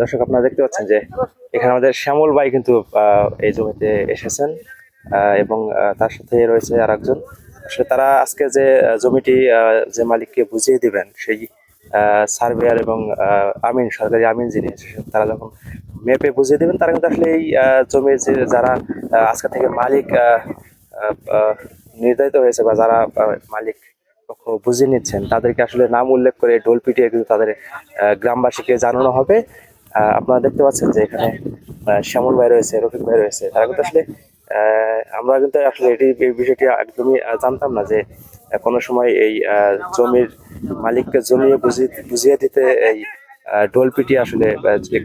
দর্শক, আপনারা দেখতে পাচ্ছেন যে এখানে আমাদের শ্যামল ভাই কিন্তু এই জমিতে এসেছেন এবং তার সাথে রয়েছে আর একজন তারা আজকে যে জমিটি যে মালিককে বুঝিয়ে দিবেন, সেই সার্ভেয়ার এবং আমিন, সরকারি আমিন যিনি তারা যখন মেপে বুঝিয়ে দিবেন, তারা কিন্তু আসলে এই জমির যে যারা আজকে থেকে মালিক নির্ধারিত হয়েছে বা যারা মালিক বুঝিয়ে নিচ্ছেন, তাদেরকে আসলে নাম উল্লেখ করে ঢোল পিটিয়ে কিন্তু তাদের গ্রামবাসীকে জানানো হবে। আপনারা দেখতে পাচ্ছেন যে এখানে শ্যামল ভাই রয়েছে, রফিক ভাই রয়েছে, তারা কিন্তু আসলে আমরা কিন্তু আসলে এটি বিষয়টি একদমই জানতাম না যে কোনো সময় এই জমির মালিককে জমিয়ে বুঝিয়ে দিতে এই পিটিয়ে আসলে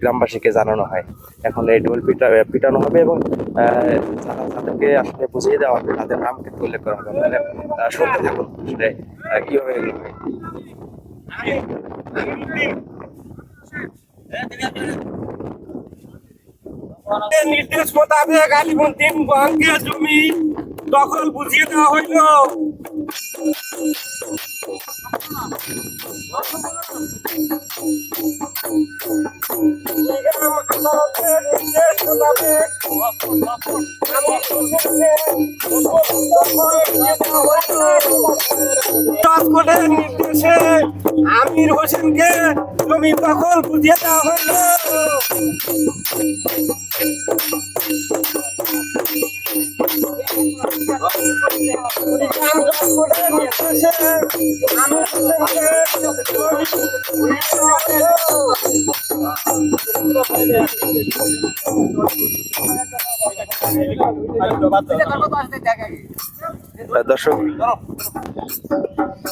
গ্রামবাসীকে জানানো হয় এখন এই ঢোল পিটা পিটানো হবে এবং যারা তাদেরকে আসলে বুঝিয়ে দেওয়া হবে তাদের নাম কিন্তু উল্লেখ করা হবে আহ, শুনতে থাকুন আসলে কীভাবে এগুলো হয়। নির্দেশ মোতাবেক আলিমুদ্দিন গঙ্গে জমি দখল বুঝিয়ে দেওয়া হইল। জজকোর্টের নির্দেশে আমির হোসেনকে জমি দখল বুঝিয়ে দেওয়া হইল। দর্শক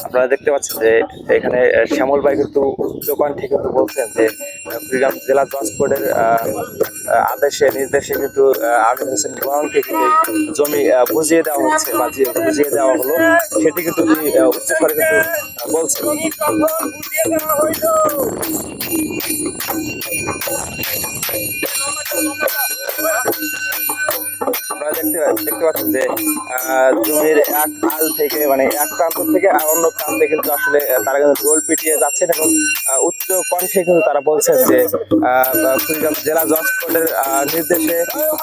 আপনারা দেখতে পাচ্ছেন যে এখানে শ্যামল ভাই কিন্তু দোকান থেকে কিন্তু বলছেন যে কুড়িগ্রাম জেলা আহ, আদেশে, নির্দেশে কিন্তু আমির হোসেন কিন্তু জমি বুঝিয়ে দেওয়া হচ্ছে, বা বুঝিয়ে দেওয়া হলো, সেটি কিন্তু তিনি উচ্চ করে কিন্তু বলছেন। দেখতে পাচ্ছেন যে জমির এক আল থেকে মানে এক প্রান্ত থেকে আর অন্য প্রান্তে কিন্তু আসলে তারা কিন্তু ঢোল পিটিয়ে যাচ্ছেন এবং উচ্চ কণ্ঠে কিন্তু তারা বলছেন যে কুড়িগ্রাম জেলা জজ কোর্টের নির্দেশে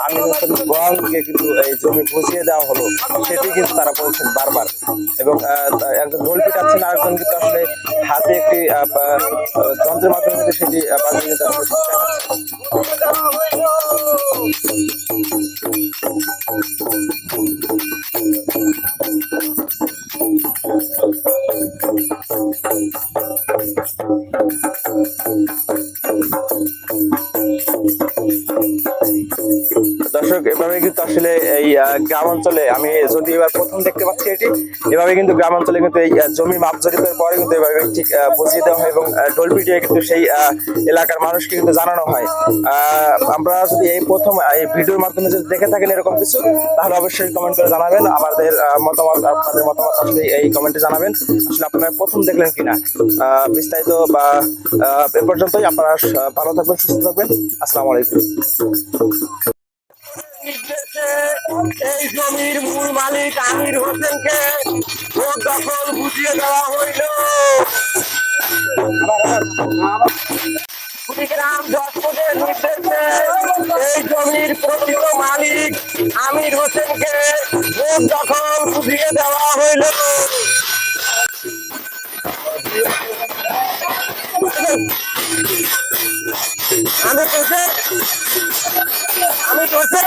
আমির হোসেন গোয়াংকে কিন্তু এই জমি বুঝিয়ে দেওয়া হলো। সেটি কিন্তু তারা বলছেন বারবার। এবং একজন ঢোল পিটাচ্ছেন আরেকজন কিন্তু আসলে হাতে একটি যন্ত্রের মাধ্যমে সেটি বাজিয়ে কিন্তু দর্শক এভাবে কিন্তু আসলে এই আহ, গ্রাম অঞ্চলে আমি যদি এবার প্রথম দেখতে পাচ্ছি এটি এভাবে কিন্তু গ্রাম অঞ্চলে কিন্তু এই জমি মাপ জরিপের পরে কিন্তু এভাবে ঠিক বুঝিয়ে দেওয়া হয় এবং ঢোল পিটিয়ে কিন্তু সেই এলাকার মানুষকে কিন্তু জানানো হয়। আমরা যদি এই প্রথম এই ভিডিওর মাধ্যমে যদি দেখে থাকেন এরকম কিছু তাহলে অবশ্যই কমেন্ট করে জানাবেন। আমাদের মতামত আপনাদের মতামত আসলে এই কমেন্টে জানাবেন। আসলে আপনারা প্রথম দেখলেন কিনা? বিস্তারিত বা এ পর্যন্তই। আপনারা ভালো থাকবেন সুস্থ থাকবেন। আসসালামু আলাইকুম। এই জমির মূল মালিক আমির হোসেনকে ভোট দখল বুঝিয়ে দেওয়া হইল। কুড়িগ্রাম জজকোর্টের নির্দেশে এই জমির প্রকৃত মালিক আমির হোসেনকে ভোট দখল বুঝিয়ে দেওয়া হইল। আমি তোকে আমি তোকে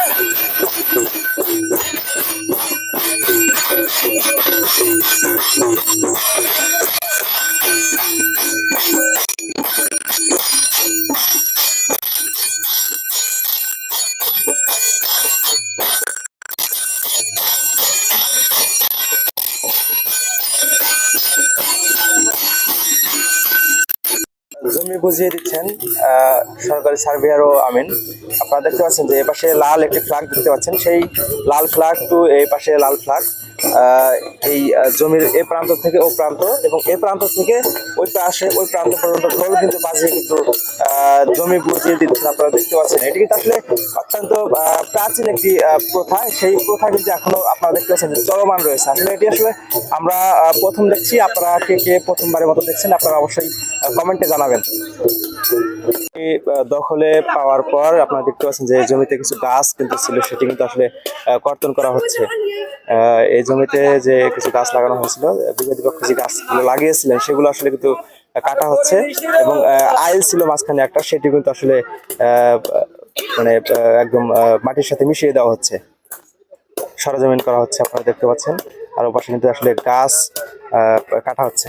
জমি বুঝিয়ে দিচ্ছেন সরকারি সার্ভেয়ারও আমিন। আপনারা দেখতে পাচ্ছেন যে এপাশে লাল একটি ফ্ল্যাগ দেখতে পাচ্ছেন। সেই লাল ফ্ল্যাগ টু এই পাশে লাল ফ্ল্যাগ এই জমির এ প্রান্ত থেকে ও প্রান্ত এবং এ প্রান্ত থেকে ওই পাশে, ওই প্রান্ত পর্যন্ত ঢোল কিন্তু বাজিয়ে কিন্তু জমি বুঝিয়ে দিচ্ছেন আপনারা দেখতে পাচ্ছেন। এটি কিন্তু আসলে অত্যন্ত প্রাচীন একটি প্রথা। সেই প্রথা কিন্তু এখনও আপনারা দেখতে পাচ্ছেন যে চলমান রয়েছে। আসলে এটি আসলে আমরা প্রথম দেখছি। আপনারা কে কে প্রথমবারের মতো দেখছেন, আপনারা অবশ্যই কমেন্টে জানাবেন। দখলে পাওয়ার পর আপনারা দেখতে পাচ্ছেন যে জমিতে কিছু গাছ কিন্তু ছিল, সেটি কিন্তু আসলে কর্তন করা হচ্ছে। এই জমিতে যে কিছু গাছ লাগানো হয়েছিল বিরোধী পক্ষ যে গাছগুলো লাগিয়েছিলেন, সেগুলো আসলে কিন্তু কাটা হচ্ছে এবং আইল ছিল মাঝখানে একটা, সেটি কিন্তু আসলে মানে একদম মাটির সাথে মিশিয়ে দেওয়া হচ্ছে। সরজমিন করা হচ্ছে, আপনারা দেখতে পাচ্ছেন। আর ওপাশে কিন্তু আসলে গাছ কাটা হচ্ছে।